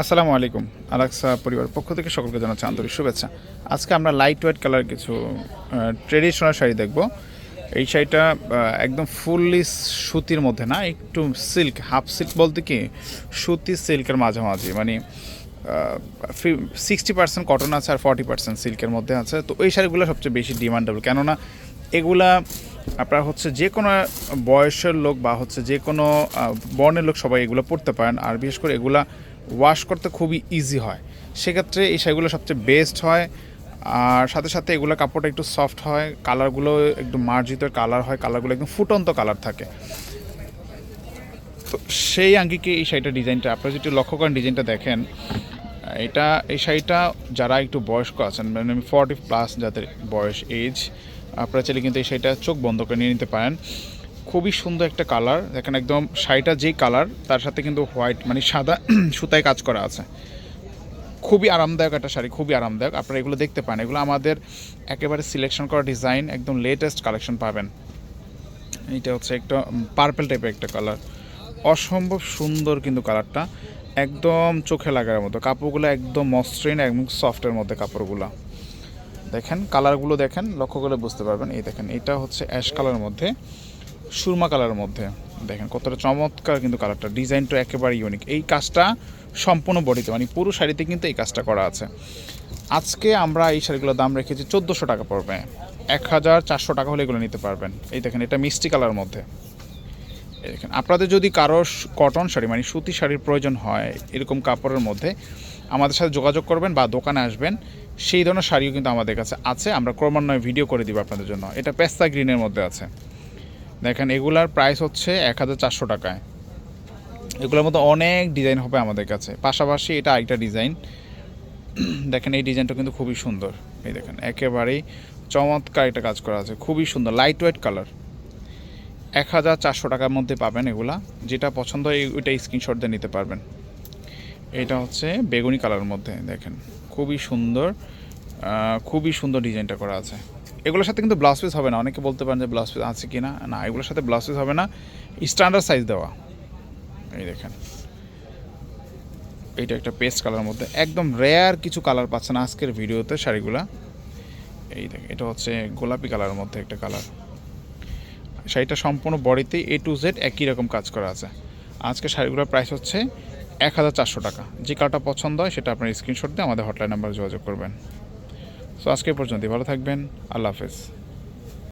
আসসালামু আলাইকুম, আলাক্সা পরিবার পক্ষ থেকে সকলকে জানাচ্ছি আন্তরিক শুভেচ্ছা। আজকে আমরা লাইট ওয়েট কালার কিছু ট্রেডিশনাল শাড়ি দেখব। এই শাড়িটা একদম ফুললি সুতির মধ্যে না, একটু সিল্ক হাফ সিল্ক বলতে কি, সুতি সিল্কের মাঝামাঝি মানে সিক্সটি পার্সেন্ট কটন আছে আর ফর্টি পার্সেন্ট সিল্কের মধ্যে আছে। তো এই শাড়িগুলো সবচেয়ে বেশি ডিমান্ডেবল কেননা এগুলা আপনার হচ্ছে যে কোনো বয়সের লোক বা হচ্ছে যে কোনো বর্ণের লোক সবাই এগুলো পড়তে পারেন। আর বিশেষ করে এগুলা ওয়াশ করতে খুবই ইজি হয়। সেক্ষেত্রে এই শাড়িগুলো সবচেয়ে বেস্ট হয়। আর সাথে সাথে এগুলো কাপড়টা একটু সফট হয়। কালারগুলো একটু মার্জিত কালার হয়। কালারগুলো একদম ফুটন্ত কালার থাকে। তো সেই আঙ্গিকে এই শাড়িটা ডিজাইনটা, আপনারা যদি লক্ষ্য করেন ডিজাইনটা দেখেন, এটা, এই শাড়িটা যারা একটু বয়স্ক আছেন মানে ফর্টি প্লাস যাদের বয়স এজ আপনারা চাইলে কিন্তু এই শাড়িটা চোখ বন্ধ করে নিয়ে নিতে পারেন। খুবই সুন্দর একটা কালার। দেখেন একদম শাড়িটা যেই কালার, তার সাথে কিন্তু হোয়াইট মানে সাদা সুতায় কাজ করা আছে। খুবই আরামদায়ক একটা শাড়ি, খুবই আরামদায়ক। আপনারা এগুলো দেখতে পান এগুলো আমাদের একেবারে সিলেকশন করা ডিজাইন একদম লেটেস্ট কালেকশন পাবেন। এইটা হচ্ছে একটা পার্পেল টাইপের একটা কালার অসম্ভব সুন্দর কিন্তু কালারটা। একদম চোখে লাগার মতো। কাপড়গুলো একদম মসৃণ এবং সফটের মধ্যে কাপড়গুলো। দেখেন, কালারগুলো দেখেন, লক্ষ্য করে বুঝতে পারবেন। এই দেখেন, এটা হচ্ছে অ্যাশ কালারের মধ্যে, সুরমা কালারের মধ্যে। দেখেন, কতটা চমৎকার কিন্তু কালারটা ডিজাইনটা একেবারে ইউনিক এই কাজটা সম্পূর্ণ বডিতে মানে পুরো শাড়িতে কিন্তু এই কাজটা করা আছে। আজকে আমরা এই শাড়িগুলোর দাম রেখেছি চোদ্দোশো টাকা পড়বে। এক হাজার চারশো টাকা হলে এগুলো নিতে পারবেন। এই দেখেন, এটা মিষ্টি কালার মধ্যে। দেখেন, আপনাদের যদি কারও কটন শাড়ি মানে সুতি শাড়ির প্রয়োজন হয়, এরকম কাপড়ের মধ্যে, আমাদের সাথে যোগাযোগ করবেন বা দোকানে আসবেন, সেই ধরনের শাড়িও কিন্তু আমাদের কাছে আছে, আমরা ক্রমান্বয়ে ভিডিও করে দিব আপনাদের জন্য। এটা পেস্তা গ্রিনের মধ্যে আছে। দেখেন, এগুলার প্রাইস হচ্ছে এক হাজার চারশো টাকায়। এগুলোর মধ্যে অনেক ডিজাইন হবে আমাদের কাছে। পাশাপাশি এটা আরেকটা ডিজাইন। দেখেন, এই ডিজাইনটা কিন্তু খুবই সুন্দর। এই দেখেন, একেবারেই চমৎকার একটা কাজ করা আছে। খুবই সুন্দর লাইট ওয়েট কালার এক হাজার চারশো টাকার মধ্যে পাবেন এগুলা। যেটা পছন্দ হয় ওইটা স্ক্রিনশট দিয়ে নিতে পারবেন। এটা হচ্ছে বেগুনি কালারের মধ্যে, দেখেন। খুবই সুন্দর খুবই সুন্দর ডিজাইনটা করা আছে। এগুলোর সাথে কিন্তু ব্লাউজ পিস হবে না। অনেকে বলতে পারেন যে ব্লাউজ পিস আছে কি না না এগুলোর সাথে ব্লাউজ পিস হবে না। স্ট্যান্ডার্ড সাইজ দেওয়া। এই দেখেন। এইটা একটা পেস্ট কালার মধ্যে। একদম রেয়ার কিছু কালার পাচ্ছেন আজকের ভিডিওতে শাড়িগুলা। এই দেখ এটা হচ্ছে গোলাপি কালারের মধ্যে একটা কালার শাড়িটা সম্পূর্ণ বডিতে এ টু জেড একই রকম কাজ করা আছে। আজকে শাড়িগুলোর প্রাইস হচ্ছে এক হাজার চারশো টাকা। যে কালটা পছন্দ হয় সেটা আপনার স্ক্রিনশট দিয়ে আমাদের হটলাইন নাম্বারে যোগাযোগ করবেন। সো আজকে পর্যন্ত ভালো থাকবেন। আল্লাহ হাফেজ।